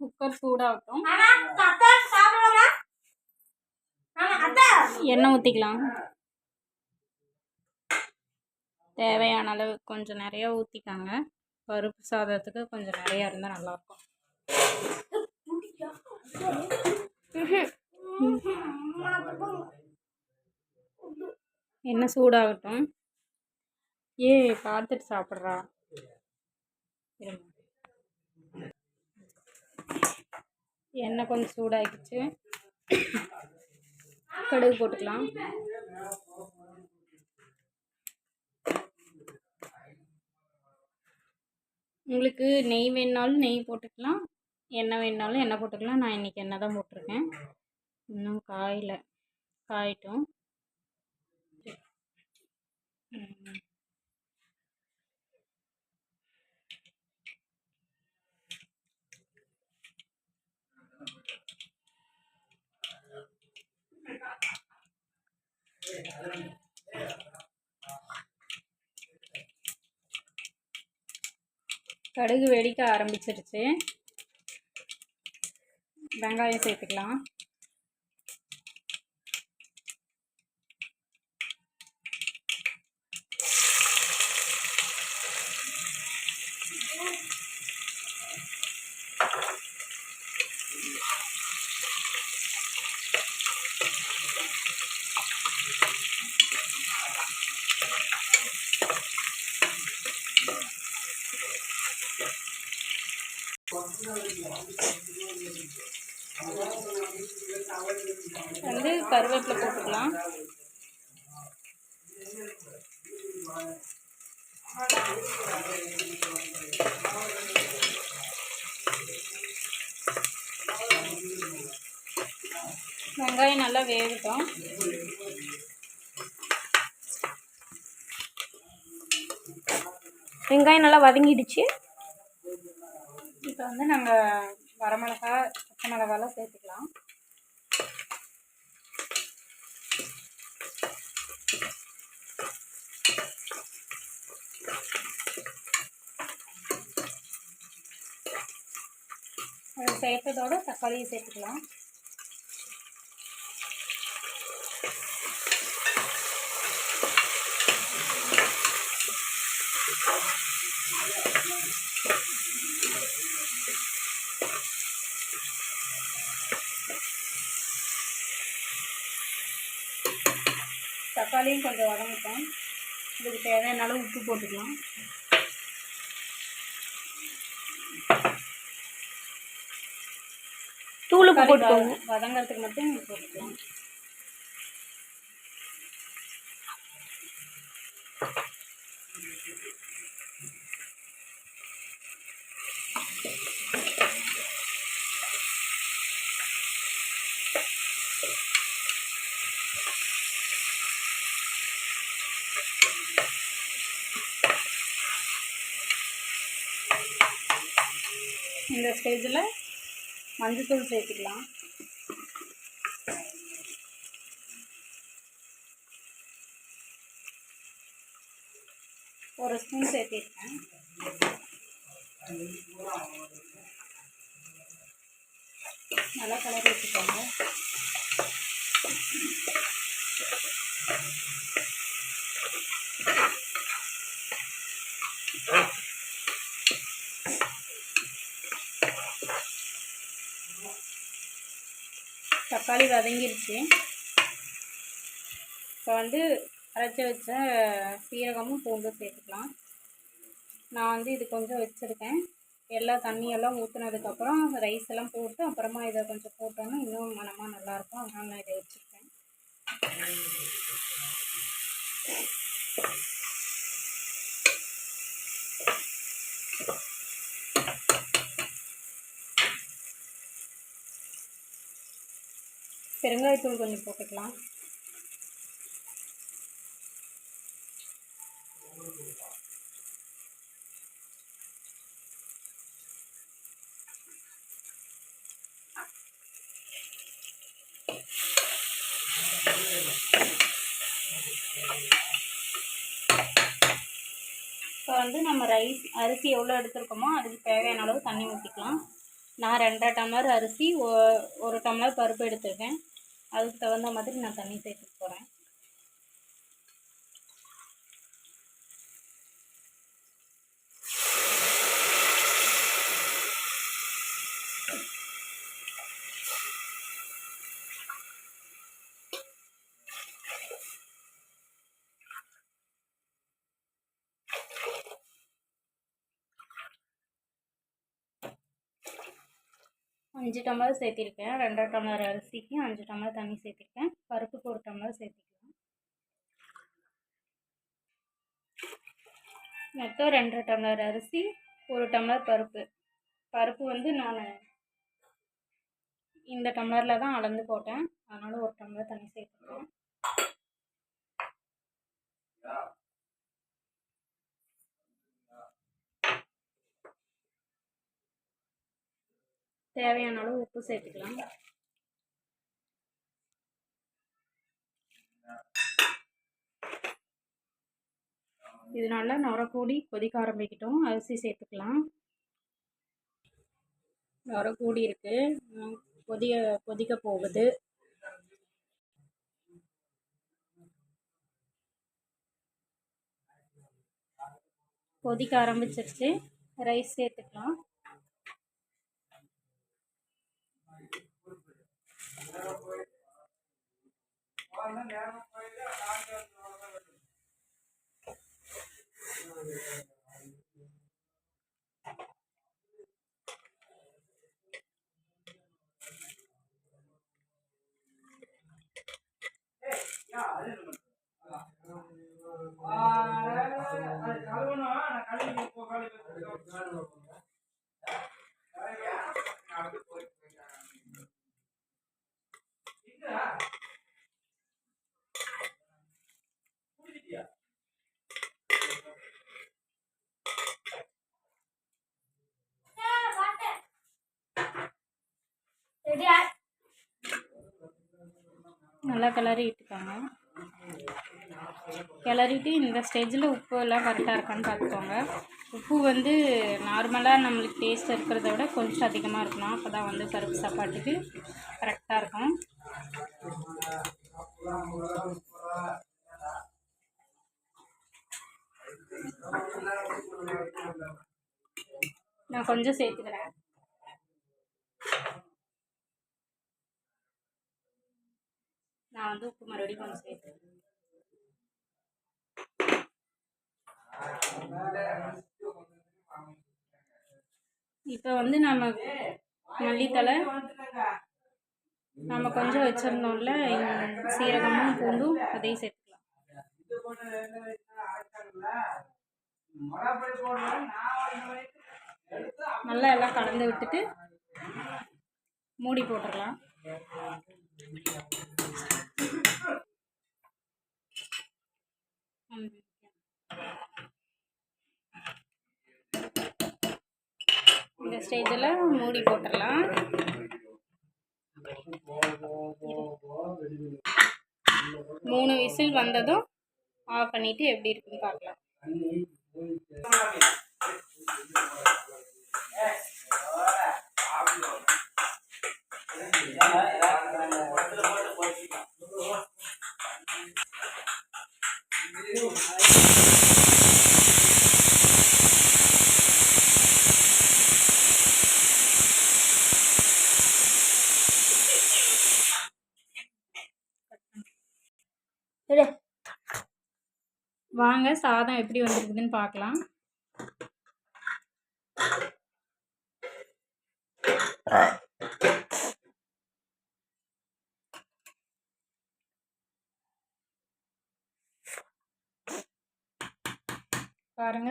Cooker சூடாகட்டும். எண்ணெய் ஊற்றிக்கலாம் தேவையான அளவு கொஞ்சம் நிறையா ஊற்றிக்காங்க பருப்பு சாதத்துக்கு கொஞ்சம் நிறையா இருந்தால் நல்லாயிருக்கும். எண்ணெய் சூடாகட்டும். ஏ பார்த்துட்டு சாப்பிட்றா. எண்ணெய் கொஞ்சம் சூடாகிடுச்சு கடுகு போட்டுக்கலாம். உங்களுக்கு நெய் வேணுனாலும் நெய் போட்டுக்கலாம். எண்ணெய் வேணுனாலும் எண்ணெய் போட்டுக்கலாம். நான் இன்றைக்கி எண்ணெய் தான் போட்டிருக்கேன். இன்னும் காயலை காயட்டும். கடுகு வெடிக்க ஆரம்பிச்சிருச்சு. வெங்காயம் சேர்த்துக்கலாம். வந்து கருவேப்பிலை போட்டுக்கலாம். வெங்காயம் நல்லா வேகட்டும். வெங்காயம் நல்லா வதங்கிடுச்சு. இப்போ வந்து நாங்கள் வரமிளகா பச்சை மிளகாலாம் சேர்த்துக்கலாம். அது சேர்த்ததோடு தக்காளியை சேர்த்துக்கலாம். தக்காளியும் கொஞ்சம் வதங்கட்டும். இதுக்கு தேவையான அளவு உப்பு போட்டுக்கலாம். தூள் போட்டுக்கோங்க. வதங்கறதுக்கு மட்டும் போட்டுக்கலாம். இந்த ஸ்டேஜில் மஞ்சத்தூள் சேர்த்துக்கலாம். ஒரு ஸ்பூன் சேர்த்திருக்கேன். நல்லா கலர் வச்சுக்கோங்க. தக்காளி வதங்கிருச்சு. இப்போ வந்து அரைச்சி வச்ச சீரகமும் பூண்டும் சேர்த்துக்கலாம். நான் வந்து இது கொஞ்சம் வச்சுருக்கேன். எல்லா தண்ணியெல்லாம் ஊற்றுனதுக்கப்புறம் ரைஸ் எல்லாம் போட்டு அப்புறமா இதை கொஞ்சம் போட்டோன்னா இன்னும் மனமாக நல்லாயிருக்கும். அதனால் நான் இதை வச்சுருக்கேன். பெருங்காயத்தூள் கொஞ்சம் போட்டுக்கலாம். இப்போ வந்து நம்ம ரைஸ் அரிசி எவ்வளோ எடுத்துருக்கோமோ அதுக்கு தேவையான அளவு தண்ணி ஊற்றிக்கலாம் நான் ரெண்டரை டம்ளர் அரிசி ஒரு டம்ளர் பருப்பு எடுத்திருக்கேன். அதுக்கு தகுந்த மாதிரி நான் தண்ணி சேர்த்துக்க அஞ்சு டம்ளர் சேர்த்திருக்கேன். ரெண்டரை டம்ளர் அரிசிக்கு அஞ்சு டம்ளர் தண்ணி சேர்த்திருக்கேன். பருப்புக்கு ஒரு டம்ளர் சேர்த்திக்கலாம். மொத்தம் ரெண்டரை டம்ளர் அரிசி ஒரு டம்ளர் பருப்பு. பருப்பு வந்து நான் இந்த டம்ளரில் தான் அளந்து போட்டேன். அதனால் ஒரு டம்ளர் தண்ணி சேர்த்துக்கிறேன் தேவையான அளவு உப்பு சேர்த்துக்கலாம். இது நல்லா நுரக்கூடி கொதிக்க ஆரம்பிக்கிட்டோம். அரிசி சேர்த்துக்கலாம். நுரக்கூடி இருக்கு. கொதிய கொதிக்க போகுது. கொதிக்க ஆரம்பிச்சிருச்சு. ரைஸ் சேர்த்துக்கலாம். ரெடியா நல்லா கிளறி இட்டுக்கோங்க கிளறிட்டு இந்த ஸ்டேஜில் உப்பு எல்லாம் கரெக்டாக இருக்கான்னு பார்த்துக்கோங்க. உப்பு வந்து நார்மலாக நம்மளுக்கு டேஸ்ட் இருக்கிறத விட கொஞ்சம் அதிகமாக இருக்கணும். அப்போ தான் வந்து பருப்பு சாப்பாட்டுக்கு கரெக்டாக இருக்கும். நான் கொஞ்சம் சேர்த்துக்கிறேன். நான் வந்து உப்பு மறுபடியும் கொஞ்சம் சேர்த்துக்கிறேன். இப்போ வந்து நம்ம மல்லித்தலை நம்ம கொஞ்சம் வச்சிருந்தோம்ல சீரகமும் பூண்டும் அதையும் சேர்த்துக்கலாம். நல்லா எல்லாம் கலந்து விட்டுட்டு மூடி போட்டுடலாம். இந்த ஸ்டேஜில் மூடி போட்டுடலாம். மூணு விசில் வந்ததும் ஆஃப் பண்ணிவிட்டு எப்படி இருக்குன்னு பார்க்கலாம். ரெடி வாங்க சாதம் எப்படி வந்திருக்குதுன்னு பார்க்கலாம்.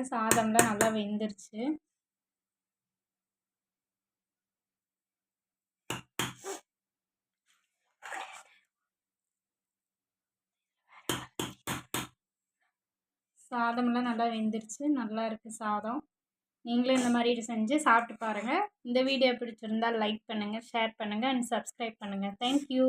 பாருங்க சாதம்லாம் நல்லா வெந்துருச்சு. சாதம்லாம் நல்லா வெந்துருச்சு. நல்லா இருக்குது சாதம். நீங்களும் இந்த மாதிரி செஞ்சு சாப்பிட்டு பாருங்கள் இந்த வீடியோ பிடிச்சிருந்தா லைக் பண்ணுங்கள் ஷேர் பண்ணுங்கள் அண்ட் சப்ஸ்கிரைப் பண்ணுங்கள் தேங்க்யூ